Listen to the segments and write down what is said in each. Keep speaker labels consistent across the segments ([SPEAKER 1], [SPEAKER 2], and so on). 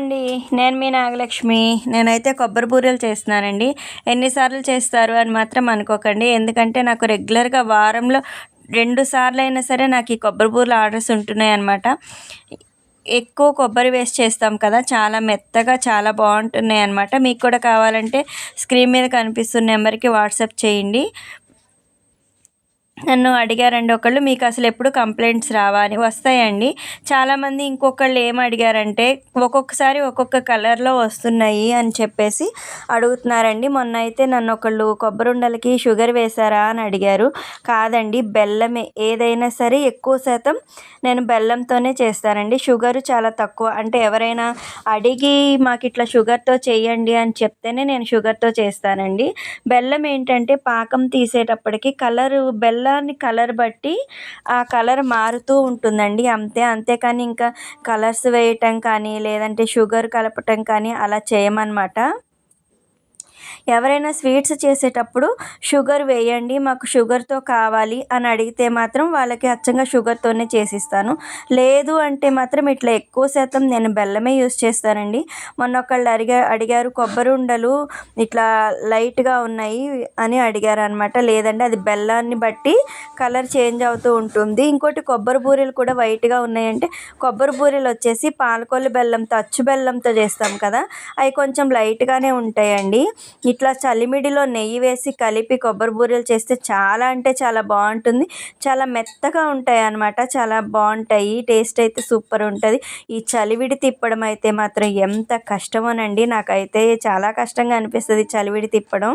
[SPEAKER 1] అండి. నేను మీ నాగలక్ష్మి. నేనైతే కొబ్బరి బూరెలు చేస్తున్నానండి. ఎన్నిసార్లు చేస్తారు అని మాత్రం అనుకోకండి. ఎందుకంటే నాకు రెగ్యులర్గా వారంలో రెండు సార్లు అయినా సరే నాకు ఈ కొబ్బరి బూరెలు ఆర్డర్స్ ఉంటున్నాయి అన్నమాట. ఎక్కువ కొబ్బరి వేస్ట్ చేస్తాం కదా చాలా మెత్తగా చాలా బాగుంటున్నాయి అన్నమాట. మీకు కూడా కావాలంటే స్క్రీన్ మీద కనిపిస్తున్న నెంబర్కి వాట్సాప్ చేయండి. నన్ను అడిగారండి. ఒకళ్ళు మీకు అసలు ఎప్పుడు కంప్లైంట్స్ రావా? అని. వస్తాయండి. చాలామంది ఇంకొకళ్ళు ఏం అడిగారంటే ఒక్కొక్కసారి ఒక్కొక్క కలర్లో వస్తున్నాయి అని చెప్పేసి అడుగుతున్నారండి. మొన్న అయితే నన్ను ఒకళ్ళు కొబ్బరుండలకి షుగర్ వేశారా? అని అడిగారు. కాదండి బెల్లమే. ఏదైనా సరే ఎక్కువ శాతం నేను బెల్లంతోనే చేస్తానండి. షుగర్ చాలా తక్కువ. అంటే ఎవరైనా అడిగి మాకు ఇట్లా షుగర్తో చేయండి అని చెప్తేనే నేను షుగర్తో చేస్తానండి. బెల్లం ఏంటంటే పాకం తీసేటప్పటికి కలరు బెల్లం దాని కలర్ బట్టి ఆ కలర్ మారుతూ ఉంటుందండి. అంతే అంతేకాని ఇంకా కలర్స్ వేయటం కానీ లేదంటే షుగర్ కలపటం కానీ అలా చేయమన్నమాట. ఎవరైనా స్వీట్స్ చేసేటప్పుడు షుగర్ వేయండి మాకు షుగర్తో కావాలి అని అడిగితే మాత్రం వాళ్ళకి అచ్చంగా షుగర్తోనే చేసిస్తాను. లేదు అంటే మాత్రం ఇట్లా ఎక్కువ శాతం నేను బెల్లమే యూస్ చేస్తానండి. మొన్న ఒకళ్ళు అడిగా అడిగారు కొబ్బరి ఉండలు ఇట్లా లైట్గా ఉన్నాయి అని అడిగారు అనమాట లేదంటే అది బెల్లాన్ని బట్టి కలర్ చేంజ్ అవుతూ ఉంటుంది. ఇంకోటి కొబ్బరి బూరెలు కూడా వైట్గా ఉన్నాయంటే కొబ్బరి బూరెలు వచ్చేసి పాలకొల్లు బెల్లంతో అచ్చు బెల్లంతో చేస్తాం కదా అవి కొంచెం లైట్గానే ఉంటాయండి. ఇట్లా చలిమిడిలో నెయ్యి వేసి కలిపి కొబ్బరి బూరెలు చేస్తే చాలా అంటే చాలా బాగుంటుంది. చాలా మెత్తగా ఉంటాయి అన్నమాట. చాలా బాగుంటాయి. టేస్ట్ అయితే సూపర్ ఉంటుంది. ఈ చలివిడి తిప్పడం అయితే మాత్రం ఎంత కష్టమోనండి. నాకైతే చాలా కష్టంగా అనిపిస్తుంది చలివిడి తిప్పడం.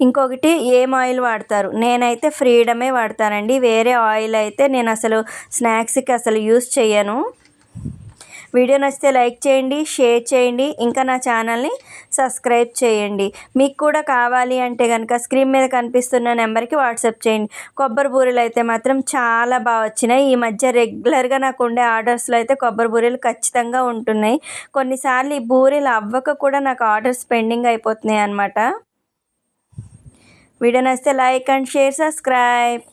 [SPEAKER 1] ఇంకొకటి ఏం ఆయిల్ వాడతారు? నేనైతే ఫ్రీడమే వాడతానండి. వేరే ఆయిల్ అయితే నేను అసలు స్నాక్స్కి అసలు యూస్ చేయను వీడియో నచ్చితే లైక్ చేయండి షేర్ చేయండి ఇంకా నా ఛానల్ని సబ్స్క్రైబ్ చేయండి. మీకు కూడా కావాలి అంటే కనుక స్క్రీన్ మీద కనిపిస్తున్న నెంబర్కి వాట్సాప్ చేయండి. కొబ్బరి బూరెలు అయితే మాత్రం చాలా బాగా వచ్చినాయి. ఈ మధ్య రెగ్యులర్గా నాకు ఉండే ఆర్డర్స్లో అయితే కొబ్బరి బూరెలు ఖచ్చితంగా ఉంటున్నాయి. కొన్నిసార్లు ఈ బూరెలు అవ్వక కూడా నాకు ఆర్డర్స్ పెండింగ్ అయిపోతున్నాయి అనమాట వీడియో నచ్చితే లైక్ అండ్ షేర్ సబ్స్క్రైబ్.